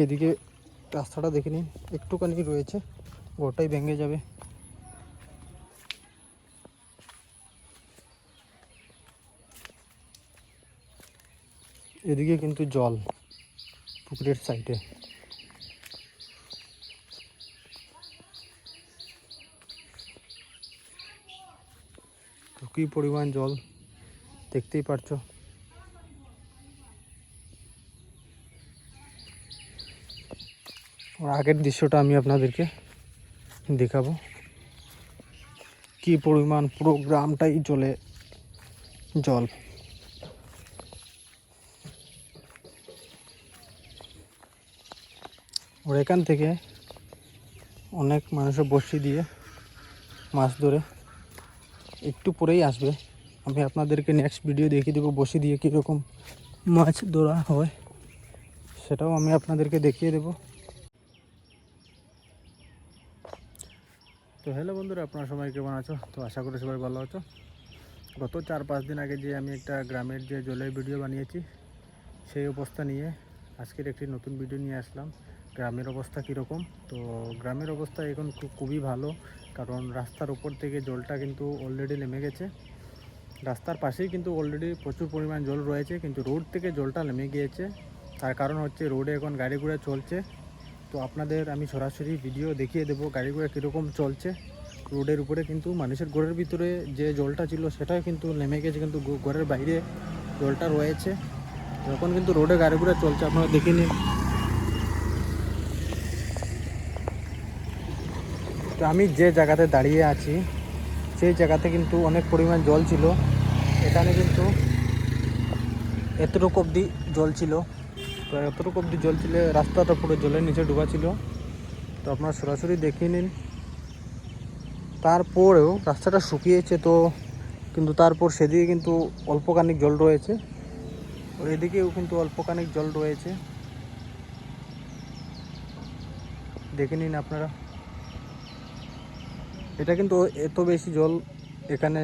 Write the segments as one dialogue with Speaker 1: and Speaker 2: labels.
Speaker 1: এদিকে রাস্তাটা দেখে নিন। একটুখানি রয়েছে, গোটাই ভেঙে যাবে। এদিকে কিন্তু জল পুকুরের সাইডে। তো কী পরিমাণ জল দেখতেই পারছ। আগের দৃশ্যটা আমি আপনাদেরকে দেখাবো। কি পরিমাণ পুরো গ্রামটাই জলে জল। ওর এখান থেকে অনেক মানুষের বসি দিয়ে মাছ ধরে একটু পরেই আসবে। আমি আপনাদেরকে নেক্সট ভিডিও দেখিয়ে দেবো বসি দিয়ে কীরকম মাছ ধরা হয়। সেটাও আমি আপনাদেরকে দেখিয়ে দেবো। তো হ্যালো বন্ধুরা, আপনারা সবাই কেমন আছো? তো আশা করি সবাই ভালো আছো। গত চার পাঁচ দিন আগে যে আমি একটা গ্রামের যে জলের ভিডিও বানিয়েছি, সেই অবস্থা নিয়ে আজকের একটি নতুন ভিডিও নিয়ে আসলাম। গ্রামের অবস্থা কীরকম? তো গ্রামের অবস্থা এখন খুবই ভালো, কারণ রাস্তার উপর থেকে জলটা কিন্তু অলরেডি নেমে গেছে। রাস্তার পাশেই কিন্তু অলরেডি প্রচুর পরিমাণ জল রয়েছে, কিন্তু রোড থেকে জলটা নেমে গিয়েছে। তার কারণ হচ্ছে রোডে এখন গাড়ি ঘোড়া চলছে। তো আপনাদের আমি সরাসরি ভিডিও দেখিয়ে দেবো গাড়ি ঘোড়া কীরকম চলছে। রোডের উপরে কিন্তু মানুষের ঘরের ভিতরে যে জলটা ছিল সেটাও কিন্তু নেমে গেছে, কিন্তু ঘরের বাইরে জলটা রয়েছে। যখন কিন্তু রোডে গাড়ি ঘোড়া চলছে, আপনারা দেখে নিন। তো আমি যে জায়গাতে দাঁড়িয়ে আছি, সেই জায়গাতে কিন্তু অনেক পরিমাণ জল ছিল। এখানে কিন্তু এতটুকু অবধি জল ছিল। তো এতটুকু অবধি জল ছিল রাস্তাটা পুরো জলের নিচে ডুবা ছিল। তো আপনারা সরাসরি দেখিয়ে নিন। তারপরেও রাস্তাটা শুকিয়েছে তো, কিন্তু তারপর সেদিকে কিন্তু অল্পখানিক জল রয়েছে। আর এদিকেও কিন্তু অল্পখানিক জল রয়েছে। দেখে নিন আপনারা। এটা কিন্তু এত বেশি জল এখানে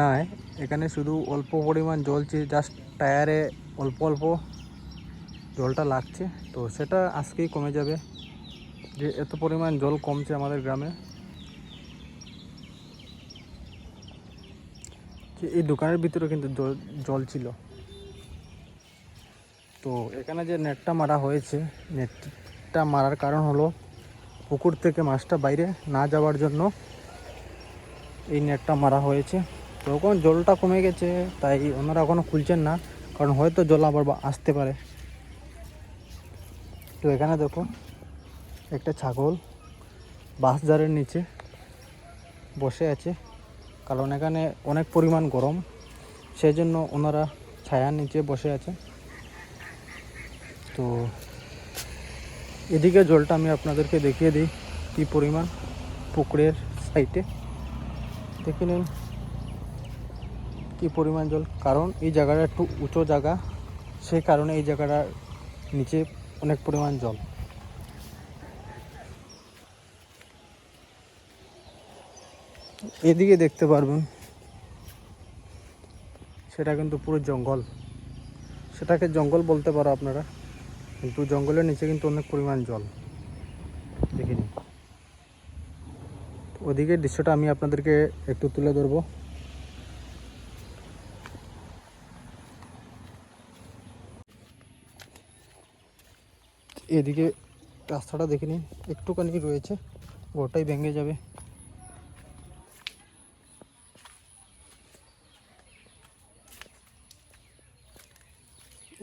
Speaker 1: নাই। এখানে শুধু অল্প পরিমাণ জলছে জাস্ট টায়ারে অল্প অল্প। জলটা লাগছে, তো সেটা আজকেই কমে যাবে। যে এত পরিমাণ জল কমছে আমাদের গ্রামে। যে এই দোকানের ভিতরে কিন্তু জল জল ছিল। তো এখানে যে নেটটা মারা হয়েছে, নেটটা মারার কারণ হলো পুকুর থেকে মাছটা বাইরে না যাওয়ার জন্য এই নেটটা মারা হয়েছে। তখন জলটা কমে গেছে, তাই ওনারা এখনও খুলছেন না, কারণ হয়তো জল আবার আসতে পারে। তো এখানে দেখো একটা ছাগল বাঁশঝাড়ের নিচে বসে আছে। কারণ এখানে অনেক পরিমাণ গরম সেই জন্য ওনারা ছায়ার নিচে বসে আছে। তো এদিকে জলটা আমি আপনাদেরকে দেখিয়ে দিই, কী পরিমাণ পুকুরের সাইডে দেখে নিন কী পরিমাণ জল। কারণ এই জায়গাটা একটু উঁচু জায়গা, সেই কারণে এই জায়গাটার নিচে অনেক পরিমাণ জল। এদিকে দেখতে পারবেন, সেটা কিন্তু পুরো জঙ্গল। সেটাকে জঙ্গল বলতে পারো আপনারা, কিন্তু জঙ্গলের নিচে কিন্তু অনেক পরিমাণ জল। দেখে নিন ওদিকে দৃশ্যটা আমি আপনাদেরকে একটু তুলে ধরবো। এদিকে রাস্তাটা দেখে নিন। একটুখানি রয়েছে, গোটাই ভেঙে যাবে।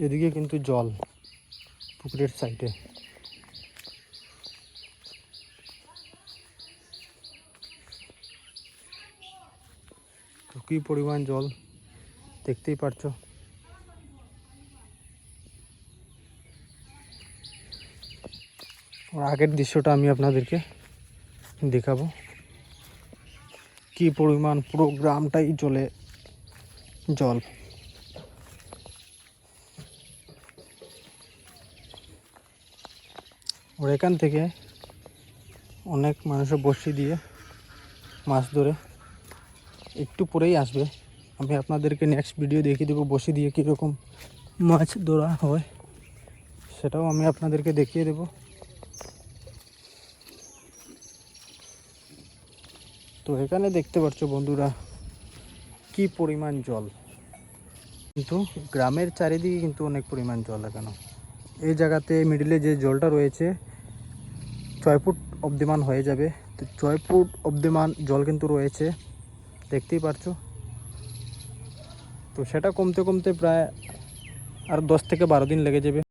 Speaker 1: এদিকে কিন্তু জল পুকুরের সাইডে। তো কী পরিমাণ জল দেখতেই পারছ। আগের দৃশ্যটা আমি আপনাদেরকে দেখাবো। কি পরিমাণ পুরো গ্রামটাই জলে জল। ওর এখান থেকে অনেক মানুষের বসি দিয়ে মাছ ধরে একটু পরেই আসবে। আমি আপনাদেরকে নেক্সট ভিডিও দেখিয়ে দেবো বসি দিয়ে কীরকম মাছ ধরা হয়। সেটাও আমি আপনাদেরকে দেখিয়ে দেব। তো এখানে দেখতে পাচ্ছ বন্ধুরা, কি পরিমাণ জল। কিন্তু গ্রামের চারিদিকে কিন্তু অনেক পরিমাণ জল এখানে। এই জায়গাতে মিডিলে যে জলটা রয়েছে, ছয় ফুট অব্দিমান হয়ে যাবে। তো ছয় ফুট অব্দিমান জল কিন্তু রয়েছে, দেখতেই পারছ তো সেটা কমতে কমতে প্রায় আর দশ থেকে বারো দিন লেগে যাবে।